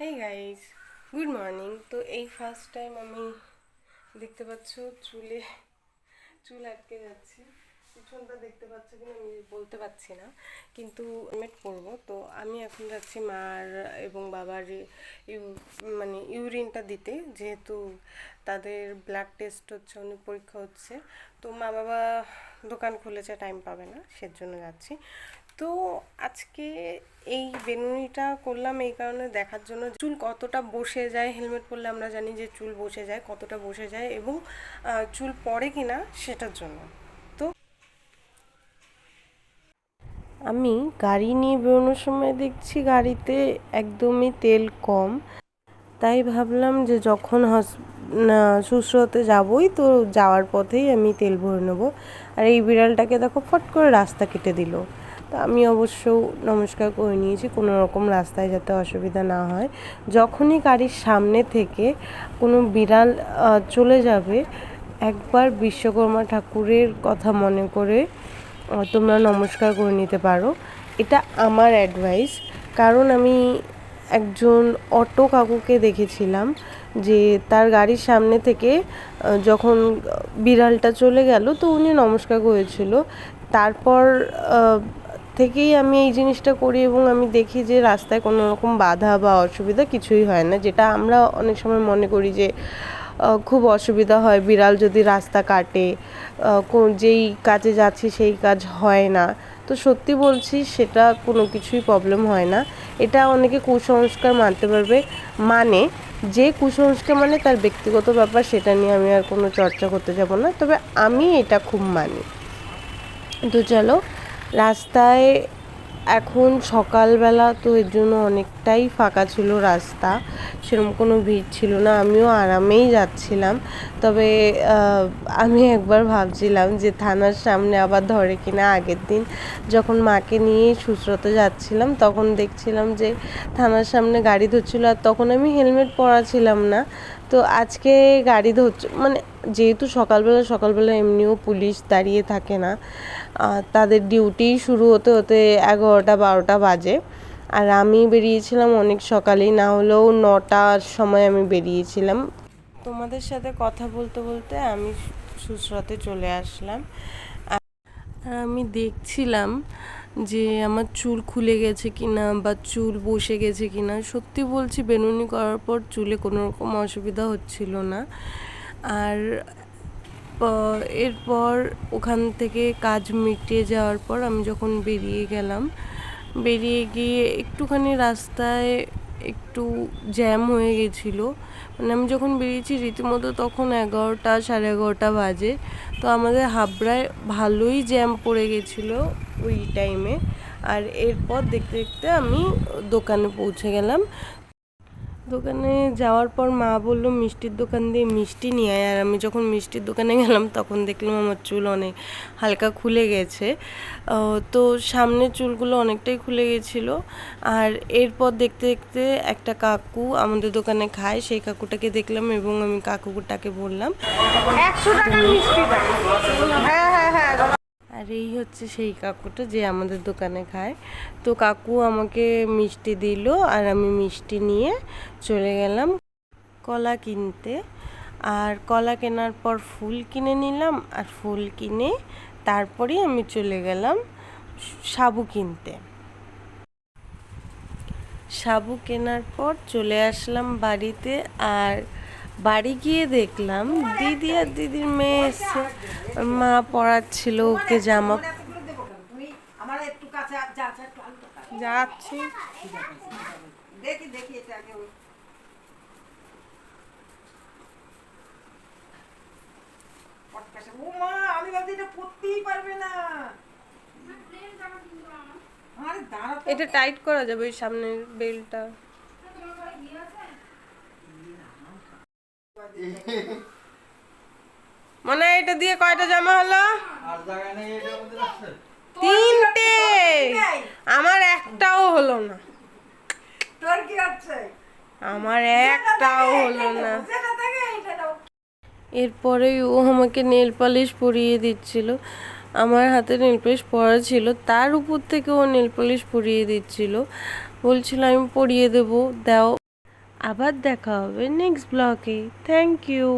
Hey guys good morning তো এই first time আমি দেখতে পাচ্ছ চুলে, চুল আটকে যাচ্ছে। পিছনটা দেখতে পাচ্ছ কিনা আমি বলতে পারছি না, কিন্তু হেলমেট পরবো। তো আমি এখন যাচ্ছি মার এবং বাবার ইউ মানে ইউরিনটা দিতে, যেহেতু তাদের ব্লাড টেস্ট হচ্ছে, অনেক পরীক্ষা হচ্ছে। তো মা বাবা দোকান খুলেছে টাইম পাবে না, সেজন্য যাচ্ছি। তো আজকে এই বেনুনিটা করলাম এই কারণে দেখার জন্য চুল কতটা বসে যায়, হেলমেট পরলে আমরা জানি যে চুল বসে যায়, কতটা বসে যায় এবং চুল পড়ে কিনা সেটার জন্য। তো আমি গাড়ি নিয়ে বেরোনোর সময় দেখছি গাড়িতে একদমই তেল কম। তাই ভাবলাম যে যখন হস, না হতে যাবই তো যাওয়ার পথেই আমি তেল ভরে নেব। আর এই বিড়ালটাকে দেখো ফট করে রাস্তা কেটে দিল। তো আমি অবশ্য নমস্কার করে নিয়েছি, কোনো রকম রাস্তায় যাতে অসুবিধা না হয়। যখনই গাড়ির সামনে থেকে কোনো বিড়াল চলে যাবে, একবার বিশ্বকর্মা ঠাকুরের কথা মনে করে তোমরা নমস্কার করে নিতে পারো। এটা আমার অ্যাডভাইস কারণ আমি একজন অটো কাকুকে দেখেছিলাম যে তার গাড়ির সামনে থেকে যখন বিড়ালটা চলে গেল, তো উনি নমস্কার করেছিল। তারপর থেকেই আমি এই জিনিসটা করি এবং আমি দেখি যে রাস্তায় কোনো রকম বাধা বা অসুবিধা কিছুই হয় না। যেটা আমরা অনেক সময় মনে করি যে খুব অসুবিধা হয়। বিড়াল যদি রাস্তা কাটে যেই কাজে যাচ্ছি সেই কাজ হয় না। তো সত্যি বলছি, সেটা কোনো কিছুই প্রবলেম হয় না। এটা অনেকে কুসংস্কার মানতে পারবে মানে যে কুসংস্কার মানে তার ব্যক্তিগত ব্যাপার, সেটা নিয়ে আমি আর কোনো চর্চা করতে যাব না। তবে আমি এটা খুব মানি। তো চলো রাস্তায় এখন সকালবেলা তো এর জন্য অনেকটাই ফাঁকা ছিল রাস্তা, সেরকম কোনো ভিড় ছিল না, আমিও আরামেই যাচ্ছিলাম। তবে আমি একবার ভাবছিলাম যে থানার সামনে আবার ধরে কিনা আগের দিন যখন মাকে নিয়ে সুস্রতে যাচ্ছিলাম, তখন দেখছিলাম যে থানার সামনে গাড়ি ধরছিল আর তখন আমি হেলমেট পরা ছিলাম না। তো আজকে গাড়ি ধরছে মানে যেহেতু সকালবেলা সকালবেলা এমনিও পুলিশ দাঁড়িয়ে থাকে না তাদের ডিউটি শুরু হতে হতে এগারোটা, বারোটা বাজে। আর আমি বেরিয়েছিলাম অনেক সকালেই, না হলেও নটার সময় আমি বেরিয়েছিলাম। তোমাদের সাথে কথা বলতে বলতে আমি সুস্রতে চলে আসলাম। আর আমি দেখছিলাম যে আমার চুল খুলে গেছে কি না বা চুল বসে গেছে কি না সত্যি বলছি বেনুনি করার পর চুলে কোনো রকম অসুবিধা হচ্ছিল না। আর এরপর ওখান থেকে কাজ মিটিয়ে যাওয়ার পর আমি যখন বেরিয়ে গেলাম, বেরিয়ে গিয়ে একটুখানি রাস্তায় একটু জ্যাম হয়ে গেছিল। মানে আমি যখন বেরিয়েছি রীতিমতো তখন এগারোটা সাড়ে এগারোটা বাজে। তো আমাদের হাবড়ায় ভালোই জ্যাম পড়ে গেছিল। ওই টাইমে আর এরপর দেখতে দেখতে আমি দোকানে পৌঁছে গেলাম। দোকানে যাওয়ার পর মা বলল মিষ্টির দোকান দিয়ে মিষ্টি নিয়ে আয়। আর আমি যখন মিষ্টির দোকানে গেলাম তখন দেখলাম আমার চুল অনেক হালকা খুলে গেছে। তো সামনের চুলগুলো অনেকটাই খুলে গেছিল। আর এরপর দেখতে দেখতে একটা কাকু আমাদের দোকানে খায়। সেই কাকুটাকে দেখলাম এবং আমি কাকুটাকে বললাম একশো টাকার মিষ্টি হ্যাঁ হ্যাঁ হ্যাঁ। আর এই হচ্ছে সেই কাকুটা যে আমাদের দোকানে খায়। তো কাকু আমাকে মিষ্টি দিল আর আমি মিষ্টি নিয়ে চলে গেলাম কলা কিনতে। আর কলা কেনার পর ফুল কিনে নিলাম আর ফুল কিনে তারপরেই আমি চলে গেলাম সাবু কিনতে। সাবু কেনার পর চলে আসলাম বাড়িতে আর বাড়ি গিয়ে দেখলাম দিদি আর দিদির মেয়ে এসছে। মা পড়াচ্ছিল ওকে জামা। যাচ্ছি। দেখি দেখি এটা আগে ও মা আমি ভাবছি এটা পরতেই পারবে না। আরে দাঁড়া তো। এটা টাইট করা যাবে ওই সামনের বেলটা। মনে হয় এটা দিয়ে কয়টা জামা হলো? তিনটে। আমার একটাও হলো না। তোর কি হচ্ছে? আমার একটাও হলো না। এরপরে ও আমাকে নেল পালিশ পরিয়ে দিচ্ছিল। আমার হাতে নেল পালিশ পরা ছিল তার উপর থেকে ও নেল পালিশ পরিয়ে দিচ্ছিল। বলছিল আমি পরিয়ে দেবো দাও। আবার দেখা হবে নেক্সট ব্লগে থ্যাংক ইউ